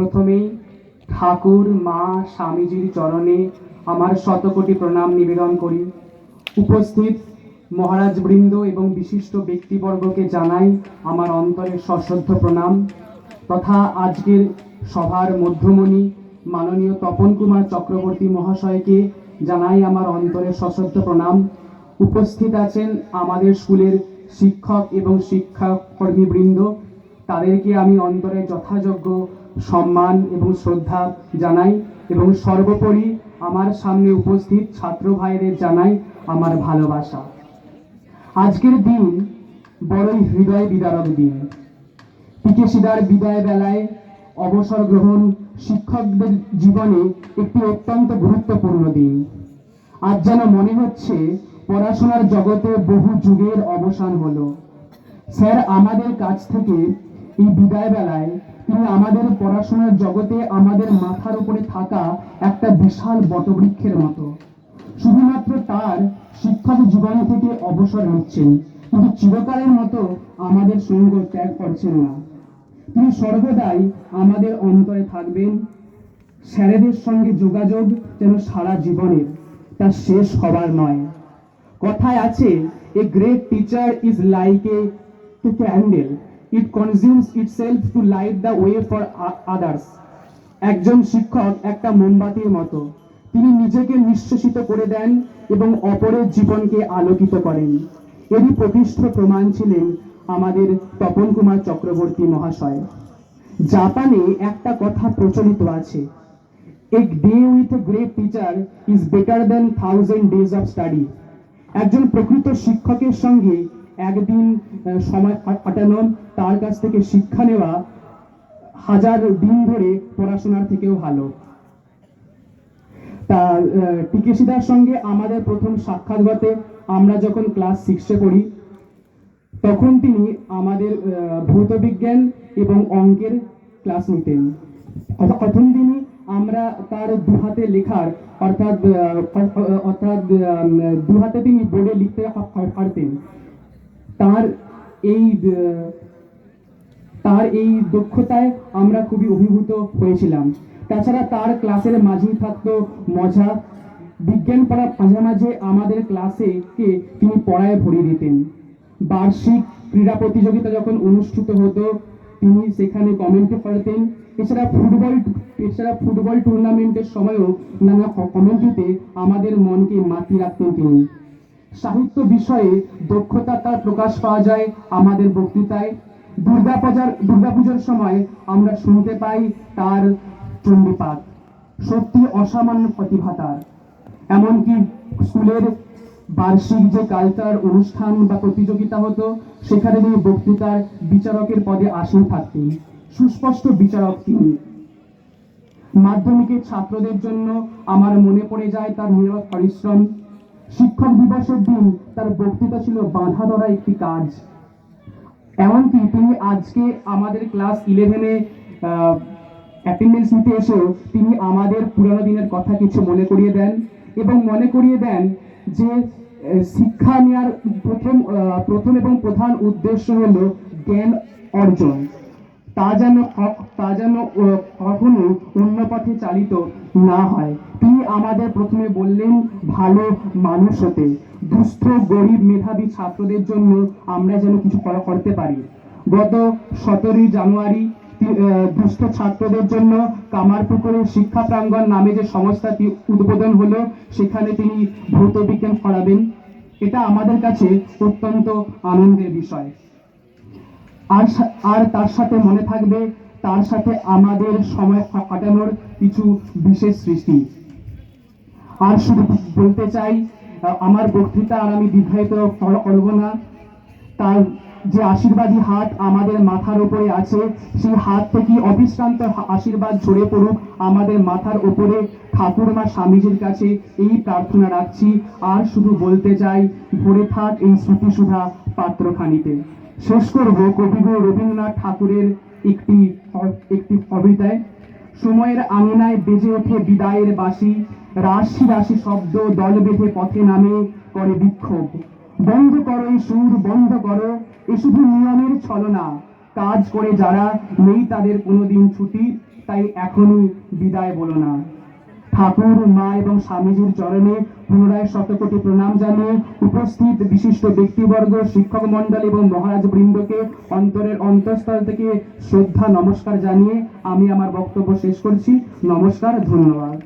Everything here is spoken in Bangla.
প্রথমেই ঠাকুর, মা, স্বামীজির চরণে আমার শতকোটি প্রণাম নিবেদন করি। উপস্থিত মহারাজ বৃন্দ এবং বিশিষ্ট ব্যক্তিবর্গকে জানাই আমার অন্তরের সশ্রদ্ধ প্রণাম। তথা আজকের সভার মধ্যমণি মাননীয় তপন কুমার চক্রবর্তী মহাশয়কে জানাই আমার অন্তরের সশ্রদ্ধ প্রণাম। উপস্থিত আছেন আমাদের স্কুলের শিক্ষক এবং শিক্ষাকর্মীবৃন্দ। তাদেরকে আমি অন্তরে যথাযোগ্য সম্মান এবং শ্রদ্ধা জানাই এবং সর্বোপরি আমার সামনে উপস্থিত ছাত্র ভাইদের জানাই আমার ভালোবাসা। আজকের দিন বড়ই হৃদয় বিদারক দিন। পিকে সিদার বিদায় বেলায় অবসর গ্রহণ শিক্ষকদের জীবনে একটি অত্যন্ত গুরুত্বপূর্ণ দিন। আজ যেন মনে হচ্ছে পড়াশোনার জগতে বহু যুগের অবসান হলো। স্যার আমাদের কাছ থেকে এই বিদায় বেলায় তিনি আমাদের পড়াশোনার জগতে আমাদের মাথার উপরে থাকা একটা বিশাল বটবৃক্ষের মতো। শুধুমাত্র তার শিক্ষক জীবন থেকে অবসর নিচ্ছেন, কিন্তু চিরকালের মতো আমাদের সঙ্গ ত্যাগ করছেন না। তিনি সর্বদাই আমাদের অন্তরে থাকবেন, স্যারেদের সঙ্গে যোগাযোগ যেন সারা জীবনের, তা শেষ হবার নয়। কথায় আছে, a great teacher is like a candle it consumes itself to light the way for others একজন শিক্ষক একটা মোমবাতির মতো। তিনি নিজেকে নিঃশেষিত করে দেন এবং অপরের জীবনকে আলোকিত করেন। এরই প্রতিষ্ঠ প্রমাণ ছিলেন আমাদের তপন কুমার চক্রবর্তী মহাশয়। জাপানে একটা কথা প্রচলিত আছে। এক day with great teacher is better than thousand days of study একজন প্রকৃত শিক্ষকের সঙ্গে একদিন সময় কাটানো তার কাছ থেকে শিক্ষা নেওয়া হাজার দিন ধরে পড়াশোনার থেকেও ভালো। তা টিকেশিদার সঙ্গে আমাদের প্রথম সাক্ষাৎ ঘটে, আমরা যখন ক্লাস সিক্সে পড়ি, তখন তিনি আমাদের ভৌতবিজ্ঞান এবং অঙ্কের ক্লাস নিতেন। প্রথম দিনই আমরা তার দু হাতে লেখার, অর্থাৎ অর্থাৎ দু হাতে তিনি বোর্ডে লিখতে পারতেন তার এই তার এই দক্ষতায় আমরা খুবই অভিভূত হয়েছিলাম। তাছাড়া তার ক্লাসের মাঝেই থাকতো মজা। বিজ্ঞান পড়ার মাঝে আমাদের ক্লাসে কে তিনি পড়ায় ভরিয়ে দিতেন। বার্ষিক ক্রীড়া প্রতিযোগিতা যখন অনুষ্ঠিত হতো, তিনি সেখানে কমেন্টে করতেন এছাড়া ফুটবল এছাড়া ফুটবল টুর্নামেন্টের সময়ও নানা কমেন্ট্রিতে আমাদের মনকে মাতিয়ে রাখতেন তিনি। সাহিত্য বিষয়ে দক্ষতা তার প্রকাশ পাওয়া যায় আমাদের বক্তৃতায়। দুর্গাপূজার দুর্গাপুজোর সময় আমরা শুনতে পাই তার চণ্ডীপাঠ। সত্যি অসামান্য প্রতিভা তার। এমনকি স্কুলের বার্ষিক যে কালচার অনুষ্ঠান বা প্রতিযোগিতা হতো, সেখানে তিনি বক্তৃতার বিচারকের পদে আসীন থাকতেন। সুস্পষ্ট বিচারক তিনি। মাধ্যমিকের ছাত্রদের জন্য আমার মনে পড়ে যায় তার নিরব পরিশ্রম শিক্ষক দিবসের দিন তার বক্তৃতা ছিল বাঁধা ধরা একটি কাজ। এমনকি তিনি আজকে আমাদের ক্লাস ইলেভেনে অ্যাটেন্ডেন্স নিতে এসেও তিনি আমাদের পুরানো দিনের কথা কিছু মনে করিয়ে দেন এবং মনে করিয়ে দেন যে শিক্ষা নেওয়ার প্রথম প্রথম এবং প্রধান উদ্দেশ্য হলো জ্ঞান অর্জন। তা যেন তা যেন আহ, কখনো অন্য পথে চালিত না হয়। তিনি আমাদের প্রথমে বললেন ভালো মানুষ হতে। দুস্থ গরিব মেধাবী ছাত্রদের জন্য আমরা যেন কিছু করা- করতে পারি। গত সতেরোই জানুয়ারি দুস্থ ছাত্রদের জন্য কামারপুকুরের শিক্ষা প্রাঙ্গণ নামে যে সংস্থাটি উদ্বোধন হলো সেখানে তিনি ভৌত বিজ্ঞান করাবেন এটা আমাদের কাছে অত্যন্ত আনন্দের বিষয়। আর আর তার সাথে মনে থাকবে, তার সাথে আমাদের সময় কাটানোর কিছু বিশেষ সৃষ্টি। আর শুধু বলতে চাই আমার বক্তৃতা আর আমি দীর্ঘায়িত কর- করব না। তার যে আশীর্বাদী হাত আমাদের মাথার উপরে আছে, সেই হাত থেকে অবিশ্রান্ত আশীর্বাদ ঝরে পড়ুক আমাদের মাথার উপরে ঠাকুরমা স্বামীজির কাছে এই প্রার্থনা রাখছি। আর শুধু বলতে চাই, ভরে থাক এই স্মৃতিসুধা পাত্রখানিতে। শেষ করব কবিগুরু রবীন্দ্রনাথ ঠাকুরের একটি একটি কবিতায়। সময়ের আঙিনায় বেজে ওঠে বিদায়ের বাসি রাশি রাশি শব্দ দল বেঁধে পথে নামে করে বিক্ষোভ। বন্ধ করো এই সুর, বন্ধ করো, এ শুধু নিয়মের ছলনা। কাজ করে যারা নেই তাদের কোনোদিন ছুটি, তাই এখনই বিদায় বলো না। ঠাকুর মা এবং স্বামীজির চরণে পুনরায় শতকোটি প্রণাম জানিয়ে উপস্থিত বিশিষ্ট ব্যক্তিবর্গ, শিক্ষক মণ্ডল এবং মহারাজ বৃন্দকে অন্তরের অন্তঃস্থল থেকে শ্রদ্ধা, নমস্কার জানিয়ে আমি আমার বক্তব্য শেষ করছি। নমস্কার, ধন্যবাদ।